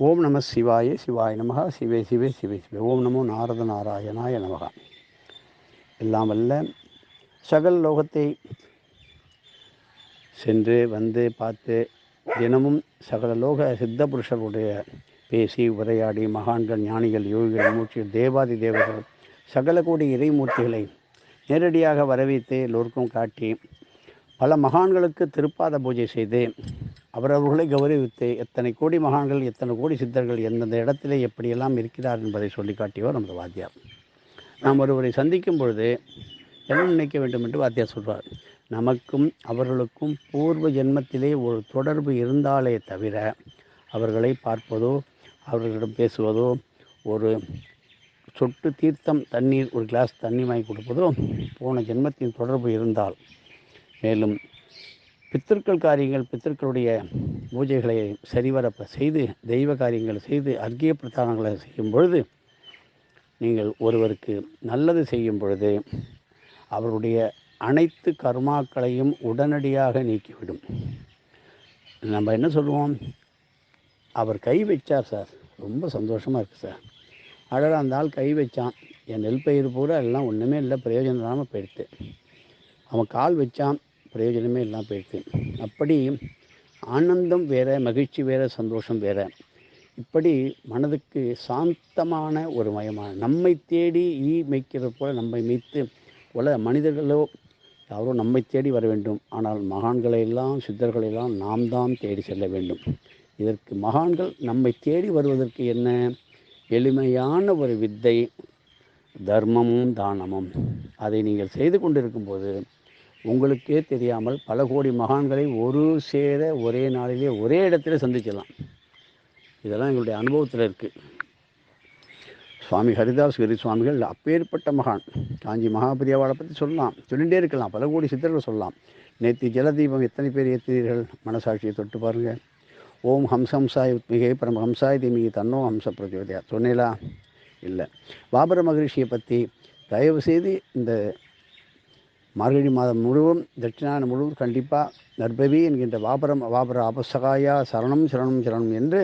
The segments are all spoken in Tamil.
ஓம் நம சிவாய சிவாய நமகா சிவே சிவே சிவே சிவே. ஓம் நமோ நாரத நாராயணாய நமக. எல்லாம் வல்ல சகல் லோகத்தை சென்று வந்து பார்த்து தினமும் சகல லோக சித்த புருஷருடைய பேசி உரையாடி மகான்கள் ஞானிகள் யோகிகள் மூர்த்திகள் தேவாதி தேவர்கள் சகல கோடி இறைமூர்த்திகளை நேரடியாக வரவேற்று எல்லோருக்கும் காட்டி பல மகான்களுக்கு திருப்பாத பூஜை செய்து அவரவர்களை கௌரவித்து எத்தனை கோடி மகான்கள் எத்தனை கோடி சித்தர்கள் எந்தெந்த இடத்திலே எப்படியெல்லாம் இருக்கிறார் என்பதை சொல்லி காட்டியவர் நமது வாத்தியார். நாம் ஒருவரை சந்திக்கும் பொழுது என்ன நினைக்க வேண்டும் என்று வாத்தியார் சொல்வார். நமக்கும் அவர்களுக்கும் பூர்வ ஜென்மத்திலே ஒரு தொடர்பு இருந்தாலே தவிர அவர்களை பார்ப்பதோ அவர்களிடம் பேசுவதோ ஒரு சொட்டு தீர்த்தம் தண்ணீர் ஒரு கிளாஸ் தண்ணி வாங்கி கொடுப்பதோ போன ஜென்மத்தின் தொடர்பு இருந்தால் மேலும் பித்திருக்கள் காரியங்கள் பித்திருக்களுடைய பூஜைகளை சரிவரப்ப செய்து தெய்வ காரியங்களை செய்து அர்க்கிய பிரதானங்களை செய்யும் பொழுது நீங்கள் ஒருவருக்கு நல்லது செய்யும் பொழுது அவருடைய அனைத்து கர்மாக்களையும் உடனடியாக நீக்கிவிடும். நம்ம என்ன சொல்லுவோம்? அவர் கை வச்சார் சார். ரொம்ப சந்தோஷமாக இருக்குது சார். அழகாக அந்த ஆள் கை வச்சான். என் நெல் பயிர் பூரா எல்லாம் ஒன்றுமே இல்லை பிரயோஜனம் இல்லாமல் போயிடுத்து. அவன் கால் வச்சான். பிரயோஜனமே இல்லாமல் போயிடுது அப்படி ஆனந்தம் வேறு மகிழ்ச்சி வேற சந்தோஷம் வேற. இப்படி மனதுக்கு சாந்தமான ஒரு மயமான நம்மை தேடி ஈ மெய்க்கிறது போல் நம்மை மெய்த்து போல மனிதர்களோ யாரோ நம்மை தேடி வர வேண்டும். ஆனால் மகான்களை எல்லாம் நாம் தான் தேடி செல்ல வேண்டும். இதற்கு மகான்கள் நம்மை தேடி வருவதற்கு என்ன? எளிமையான ஒரு வித்தை தர்மமும் தானமும். அதை நீங்கள் செய்து கொண்டிருக்கும்போது உங்களுக்கே தெரியாமல் பல கோடி மகான்களை ஒரு சேர ஒரே நாளிலே ஒரே இடத்துல சந்திச்சிடலாம் இதெல்லாம் எங்களுடைய அனுபவத்தில் இருக்குது சுவாமி ஹரிதாஸ் கிரி சுவாமிகள் அப்பேற்பட்ட மகான். காஞ்சி மகாபிரியாவாளை பற்றி சொல்லலாம். சொல்லிகிட்டே இருக்கலாம். பல கோடி சித்தர்கள் சொல்லலாம். நேற்று ஜலதீபம் எத்தனை பேர் ஏற்றினீர்கள் மனசாட்சியை தொட்டு பாருங்கள் ஓம் ஹம்சம்சாய் உத்மிகை பரம ஹம்சாய் தீமிகை தன்னோ ஹம்ச பிரச்சோதயா. சொன்னீங்களா இல்லை. பாபர மகரிஷியை பற்றி தயவு செய்து இந்த மார்கழி மாதம் முழுவதும் தட்சிணாயனம் முழுவதும் கண்டிப்பாக நர்பவி என்கின்ற வாபரம் வாபர அபசகாயா சரணம் சரணம் சரணம் என்று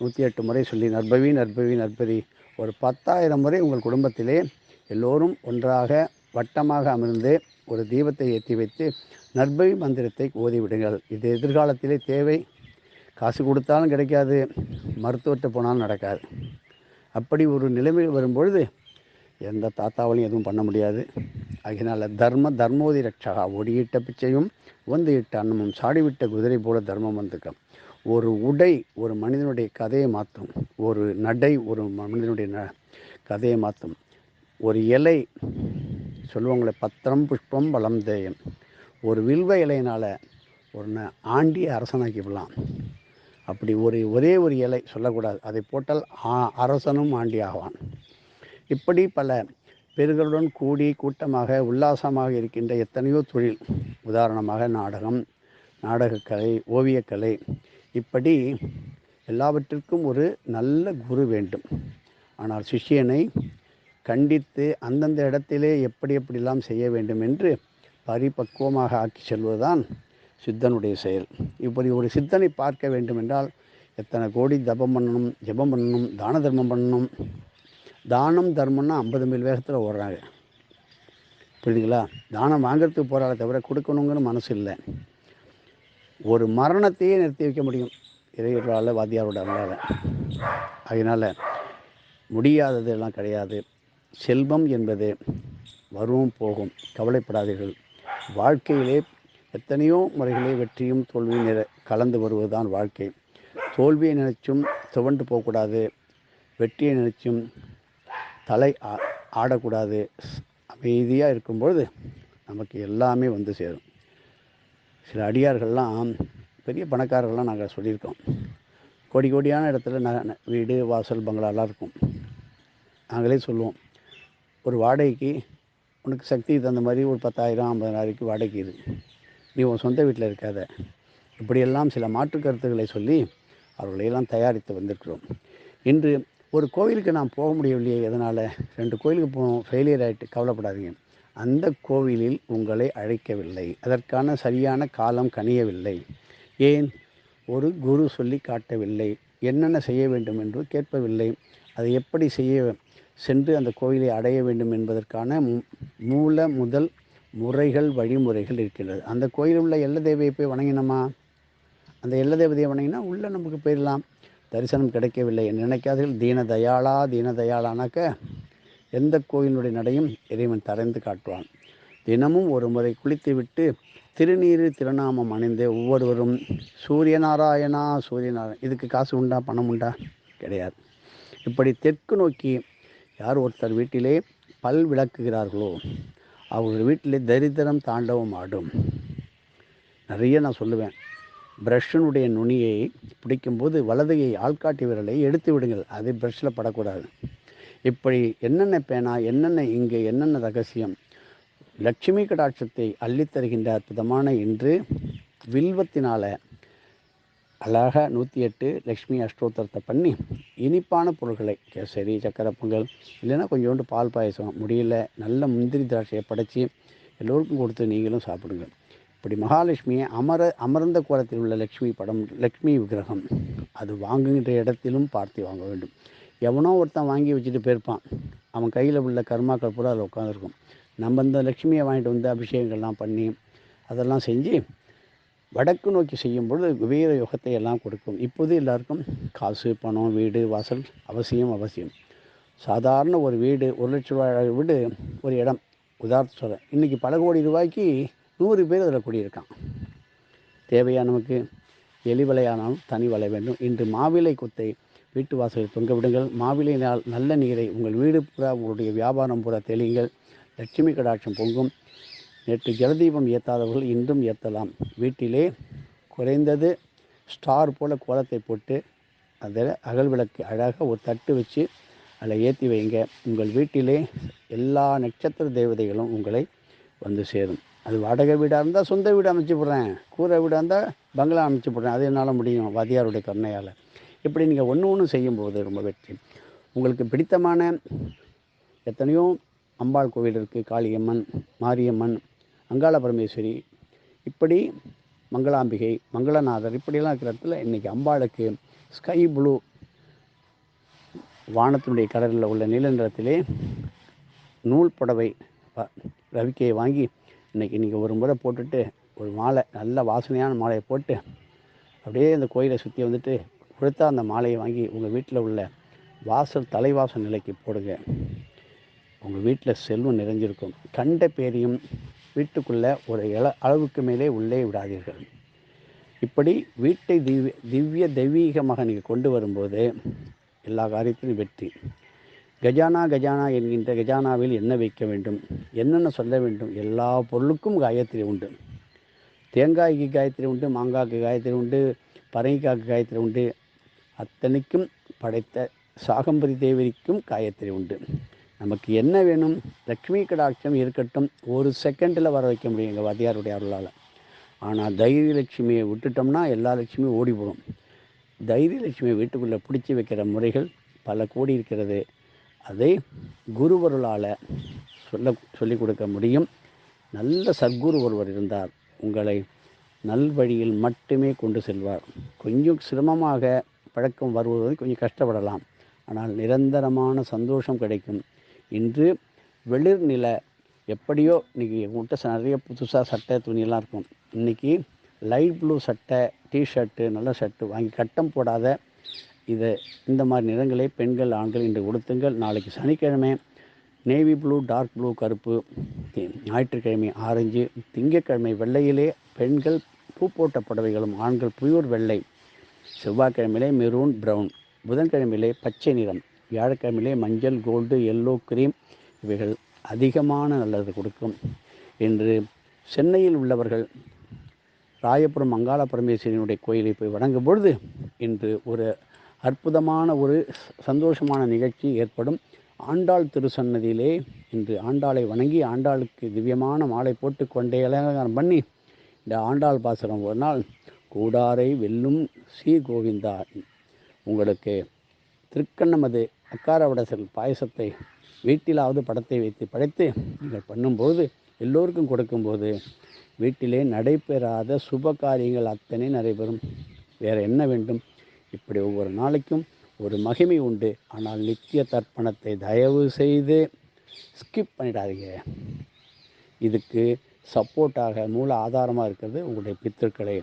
நூற்றி எட்டு முறை சொல்லி நர்பவி நர்பவி நர்பவி ஒரு பத்தாயிரம் முறை உங்கள் குடும்பத்திலே எல்லோரும் ஒன்றாக வட்டமாக அமர்ந்து ஒரு தீபத்தை ஏற்றி வைத்து நர்பவி மந்திரத்தை ஓதிவிடுங்கள். இது எதிர்காலத்திலே தேவை. காசு கொடுத்தாலும் கிடைக்காது. மருத்துவத்தை போனாலும் நடக்காது. அப்படி ஒரு நிலைமை வரும்பொழுது எந்த தாத்தாவாலையும் எதுவும் பண்ண முடியாது. அதனால் தர்ம தர்மோதி ரட்சகா ஒடியிட்ட பிச்சையும் வந்து இட்ட அன்னமும் சாடிவிட்ட குதிரை போல தர்மம் வந்துக்கம். ஒரு உடை ஒரு மனிதனுடைய கதையை மாற்றும். ஒரு நடை ஒரு மனிதனுடைய ந கதையை மாற்றும். ஒரு இலை சொல்லுவாங்களே பத்திரம் புஷ்பம் பலம் தேயம். ஒரு வில்வ இலையினால் ஒரு ஆண்டி ஆண்டிய அரசனாக்கிவிடலாம். அப்படி ஒரு ஒரே ஒரு இலை சொல்லக்கூடாது. அதை போட்டால் ஆ- அரசனும் ஆண்டி ஆவான் இப்படி பல பெருகளுடன் கூடி கூட்டமாக உல்லாசமாக இருக்கின்ற எத்தனையோ தொழில். உதாரணமாக நாடகம் நாடகக்கலை ஓவியக்கலை. இப்படி எல்லாவற்றிற்கும் ஒரு நல்ல குரு வேண்டும். ஆனால் சிஷ்யனை கண்டித்து அந்தந்த இடத்திலே எப்படி எப்படிலாம் செய்ய வேண்டும் என்று பரிபக்குவமாக ஆக்கி செல்வதுதான் சித்தனுடைய செயல். இப்படி ஒரு சித்தனை பார்க்க வேண்டும் என்றால் எத்தனை கோடி தபம் பண்ணணும் ஜெபம் பண்ணணும் தான தர்மம் பண்ணணும் தானம் தர்மம்னா ஐம்பது மைல் வேகத்தில் ஓடுறாங்க. புரியுதுங்களா? தானம் வாங்குறதுக்கு போகிறால தவிர கொடுக்கணுங்கிற மனசு இல்லை. ஒரு மரணத்தையே நிறுத்தி வைக்க முடியும். இறைவர்களால் வாத்தியாரோட அருளால். அதனால் முடியாததெல்லாம் கிடையாது. செல்வம் என்பது வரும் போகும். கவலைப்படாதீர்கள். வாழ்க்கையிலே எத்தனையோ முறைகளே வெற்றியும் தோல்வியும் நிற கலந்து வருவது தான் வாழ்க்கை. தோல்வியை நினைச்சும் துவண்டு போகக்கூடாது. வெற்றியை நினைச்சும் தலை ஆ- ஆடக்கூடாது. அமைதியாக இருக்கும்பொழுது நமக்கு எல்லாமே வந்து சேரும். சில அடியார்கள்லாம் பெரிய பணக்காரர்கள்லாம் நாங்கள் சொல்லியிருக்கோம். கோடி கோடியான இடத்துல ந ந- வீடு வாசல் பங்களாலாம் இருக்கும். நாங்களே சொல்லுவோம் ஒரு வாடகைக்கு உனக்கு சக்திக்கு தகுந்த மாதிரி ஒரு பத்தாயிரம் ஐம்பதாயிரக்கு வாடகைக்கு இரு. நீ உன் சொந்த வீட்டில் இருக்காத. இப்படியெல்லாம் சில மாற்று கருத்துக்களை சொல்லி அவர்களையெல்லாம் தயாரித்து வந்திருக்கிறோம். இன்று ஒரு கோவிலுக்கு நான் போக முடியவில்லையே எதனால்? ரெண்டு கோவிலுக்கு போனோம் ஃபெயிலியர் ஆகிட்டு கவலைப்படாதீங்க. அந்த கோவிலில் உங்களை அழைக்கவில்லை. அதற்கான சரியான காலம் கனியவில்லை. ஏன்? ஒரு குரு சொல்லி காட்டவில்லை. என்னென்ன செய்ய வேண்டும் என்று கேட்பவில்லை. அதை எப்படி செய்ய சென்று அந்த கோயிலை அடைய வேண்டும் என்பதற்கான மூல முதல் முறைகள் வழிமுறைகள் இருக்கின்றது அந்த கோயிலில் உள்ள எல்ல தேவையை போய் வணங்கினோமா? அந்த எல்ல தேவதையை வணங்கினா உள்ளே நமக்கு போயிடலாம். தரிசனம் கிடைக்கவில்லை என்று நினைக்காதீர்கள். தீனதயாளா தீனதயாளானாக்க எந்த கோயிலுடைய நடையும் இறைவன் தரைந்து காட்டுவான். தினமும் ஒரு முறை குளித்துவிட்டு திருநீறு திருநாமம் அணிந்து ஒவ்வொருவரும் சூரியநாராயணா சூரியநாராயண இதுக்கு காசு உண்டா பணம் உண்டா? கிடையாது. இப்படி தெற்கு நோக்கி யார் ஒருத்தர் வீட்டிலே பல் விளக்குகிறார்களோ அவர்கள் வீட்டிலே தரித்திரம் தாண்டவம் ஆடும். நிறைய நான் சொல்லுவேன். ப்ரஷ்ஷினுடைய நுனியை பிடிக்கும்போது வலதையை ஆள்காட்டி விரலை எடுத்து விடுங்கள். அது ப்ரஷ்ஷில் படக்கூடாது. இப்படி என்னென்ன பேனா என்னென்ன இங்கே என்னென்ன ரகசியம்? லட்சுமி கடாட்சத்தை அள்ளித்தருகின்ற அற்புதமான இன்று வில்வத்தினால் அழகாக நூற்றி எட்டு லக்ஷ்மி அஷ்டோத்தரத்தை பண்ணி இனிப்பான பொருட்களை கேசரி சக்கரை பொங்கல் இல்லைன்னா கொஞ்சோண்டு பால் பாயசம் முடியல நல்ல முந்திரி திராட்சையை படைச்சி எல்லோருக்கும் கொடுத்து நீங்களும் சாப்பிடுங்க. இப்படி மகாலட்சுமியை அமர அமர்ந்த கோலத்தில் உள்ள லக்ஷ்மி படம் லக்ஷ்மி விக்கிரகம். அது வாங்குகின்ற இடத்திலும் பார்த்து வாங்க வேண்டும். எவனோ ஒருத்தன் வாங்கி வச்சுட்டு போயிருப்பான். அவன் கையில் உள்ள கர்மாக்கள் பூரா அதில் உட்காந்துருக்கும் நம்ம இந்த லக்ஷ்மியை வாங்கிட்டு வந்து அபிஷேகங்கள்லாம் பண்ணி அதெல்லாம் செஞ்சு வடக்கு நோக்கி செய்யும் பொழுது குபேர யோகத்தை எல்லாம் கொடுக்கும். இப்போது எல்லாருக்கும் காசு பணம் வீடு வாசல் அவசியம் அவசியம். சாதாரண ஒரு வீடு ஒரு லட்ச ரூபாய் வீடு ஒரு இடம். உதாரணம் சொல்கிறேன் இன்றைக்கி பல கோடி ரூபாய்க்கு நூறு பேர் அதில் கூடியிருக்கான். தேவையா நமக்கு? எலி வலையானாலும் தனி வலை வேண்டும். இன்று மாவிலை குத்தை வீட்டு வாசலில் தொங்க விடுங்கள். மாவிலையினால் நல்ல நீரை உங்கள் வீடு பூரா உங்களுடைய வியாபாரம் பூரா தெளியுங்கள். லட்சுமி கடாட்சம் பொங்கும். நேற்று ஜலதீபம் ஏற்றாதவர்கள் இன்றும் ஏற்றலாம் வீட்டிலே குறைந்தது ஸ்டார் போல கோலத்தை போட்டு அதில் அகல் விளக்கு அழகாக ஒரு தட்டு வச்சு அதில் ஏற்றி வைங்க. உங்கள் வீட்டிலே எல்லா நட்சத்திர தேவதைகளும் உங்களை வந்து சேரும். அது வாடகை வீடாக இருந்தால் சொந்த வீடு அமைச்சு போடுறேன். கூரை வீடாக இருந்தால் பங்களா அமைச்சு போடுறேன். அது என்னால் முடியும் வாத்தியாருடைய கருணையால். இப்படி நீங்கள் ஒன்று ஒன்று செய்யும்போது ரொம்ப வெற்றி. உங்களுக்கு பிடித்தமான எத்தனையோ அம்பாள் கோவில் இருக்குது காளியம்மன் மாரியம்மன் அங்காள பரமேஸ்வரி. இப்படி மங்களாம்பிகை மங்களநாதர் இப்படியெல்லாம் இருக்கிற இடத்துல இன்றைக்கி அம்பாளுக்கு ஸ்கை ப்ளூ வானத்தினுடைய கடலில் உள்ள நீல நிறத்திலே நூல் புடவை ப- ரவிக்கையை வாங்கி இன்றைக்கி நீங்கள் ஒரு முறை போட்டுட்டு ஒரு மாலை நல்ல வாசனையான மாலையை போட்டு அப்படியே அந்த கோயிலை சுற்றி வந்துட்டு கொடுத்தா அந்த மாலையை வாங்கி உங்கள் வீட்டில் உள்ள வாசல் தலைவாசல் நிலைக்கு போடுங்க. உங்கள் வீட்டில் செல்வம் நிறைஞ்சிருக்கும். கண்ட பேரையும் வீட்டுக்குள்ளே ஒரு இள அளவுக்கு மேலே உள்ளே விடாதீர்கள். இப்படி வீட்டை திவ்ய திவ்ய தெய்வீகமாக நீங்கள் கொண்டு வரும்போது எல்லா காரியத்திலும் வெற்றி. கஜானா கஜானா என்கின்ற கஜானாவில் என்ன வைக்க வேண்டும்? என்னென்ன சொல்ல வேண்டும்? எல்லா பொருளுக்கும் காயத்ரி உண்டு. தேங்காய்க்கு காயத்ரி உண்டு மாங்காய்க்கு காயத்ரி உண்டு பரங்கிக்காய்க்கு காயத்ரி உண்டு. அத்தனைக்கும் படைத்த சாகம்பரி தேவரிக்கும் காயத்ரி உண்டு. நமக்கு என்ன வேணும்? லக்ஷ்மி கடாட்சம் இருக்கட்டும். ஒரு செகண்டில் வர வைக்க முடியும் எங்கள் வாத்தியாருடைய அருளால். ஆனால் தைரிய லட்சுமியை விட்டுட்டோம்னா எல்லா லட்சுமியும் ஓடி போகும். தைரிய லட்சுமியை வீட்டுக்குள்ளே பிடிச்சி வைக்கிற முறைகள் பல கோடி இருக்கிறது. அதை குருவருளால் சொல்ல சொல்லிக் கொடுக்க முடியும். நல்ல சத்குரு ஒருவர் இருந்தார். உங்களை நல்வழியில் மட்டுமே கொண்டு செல்வார். கொஞ்சம் சிரமமாக பழக்கம் வருவது கொஞ்சம் கஷ்டப்படலாம். ஆனால் நிரந்தரமான சந்தோஷம் கிடைக்கும். இன்று வெளிர் நில எப்படியோ இன்றைக்கி உங்கள்கிட்ட நிறைய புதுசாக சட்டை துணியெல்லாம் இருக்கும். இன்றைக்கி லைட் ப்ளூ சட்டை டிஷர்ட்டு நல்ல ஷர்ட்டு வாங்கி கட்டம் போடாத இதை இந்த மாதிரி நிறங்களை பெண்கள் ஆண்கள் இன்று உடுத்துங்கள். நாளைக்கு சனிக்கிழமை நேவி ப்ளூ டார்க் ப்ளூ கருப்பு ஞாயிற்றுக்கிழமை ஆரஞ்சு திங்கட்கிழமை வெள்ளையிலே பெண்கள் பூ போட்ட புடவைகளும் ஆண்கள் பியூர் வெள்ளை செவ்வாய்க்கிழமையிலே மெரூன் பிரவுன் புதன்கிழமையிலே பச்சை நிறம் வியாழக்கிழமையிலே மஞ்சள் கோல்டு எல்லோ கிரீம் இவைகள் அதிகமான நல்லது கொடுக்கும். என்று சென்னையில் உள்ளவர்கள் ராயபுரம் மங்காள பரமேஸ்வரனுடைய கோயிலை போய் வணங்கும் பொழுது இன்று ஒரு அற்புதமான ஒரு சந்தோஷமான நிகழ்ச்சி ஏற்படும். ஆண்டாள் திருசன்னதியிலே இன்று ஆண்டாளை வணங்கி ஆண்டாளுக்கு திவ்யமான மாலை போட்டு கொண்டே அலங்காரம் பண்ணி இந்த ஆண்டாள் பாசுரம் ஒரு நாள் கூடாரை வெல்லும் ஸ்ரீ கோவிந்தா உங்களுக்கு திருக்கண்ணமது அக்காரவடசல் பாயசத்தை வீட்டிலாவது படத்தை வைத்து படைத்து நீங்கள் பண்ணும்போது எல்லோருக்கும் கொடுக்கும்போது வீட்டிலே நடைபெறாத சுப காரியங்கள் அத்தனை நடைபெறும். வேறு என்ன வேண்டும்? இப்படி ஒவ்வொரு நாளைக்கும் ஒரு மகிமை உண்டு. ஆனால் நித்திய தர்ப்பணத்தை தயவு செய்து ஸ்கிப் பண்ணிடாதீங்க. இதுக்கு சப்போர்ட்டாக மூல ஆதாரமாக இருக்கிறது உங்களுடைய பித்திருக்களை.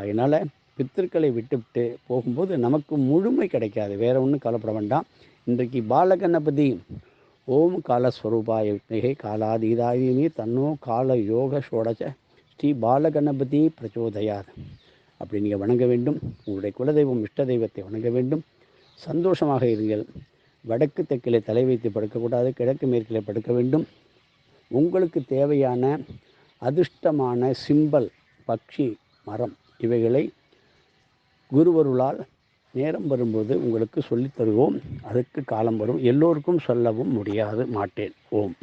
அதனால் பித்திருக்களை விட்டுவிட்டு போகும்போது நமக்கு முழுமை கிடைக்காது. வேறு ஒன்றும் கவலைப்பட வேண்டாம். இன்றைக்கு பாலகணபதி ஓம் காலஸ்வரூபாய வித்மிகை காலாதீதாயினி தன்னோ கால யோக சோடச்ச ஸ்ரீ பாலகணபதி பிரச்சோதயார் அப்படி நீங்கள் வணங்க வேண்டும். உங்களுடைய குலதெய்வம் இஷ்ட தெய்வத்தை வணங்க வேண்டும். சந்தோஷமாக இருங்கள். வடக்கு தெற்கிலே தலை வைத்து படுக்கக்கூடாது. கிழக்கு மேற்கிலே படுக்க வேண்டும். உங்களுக்கு தேவையான அதிர்ஷ்டமான சிம்பல் பக்ஷி மரம் இவைகளை குருவருளால் நேரம் வரும்போது உங்களுக்கு சொல்லித் தருவோம். அதுக்கு காலம் வரும். எல்லோருக்கும் சொல்லவும் முடியாது. மாட்டேன். ஓம்.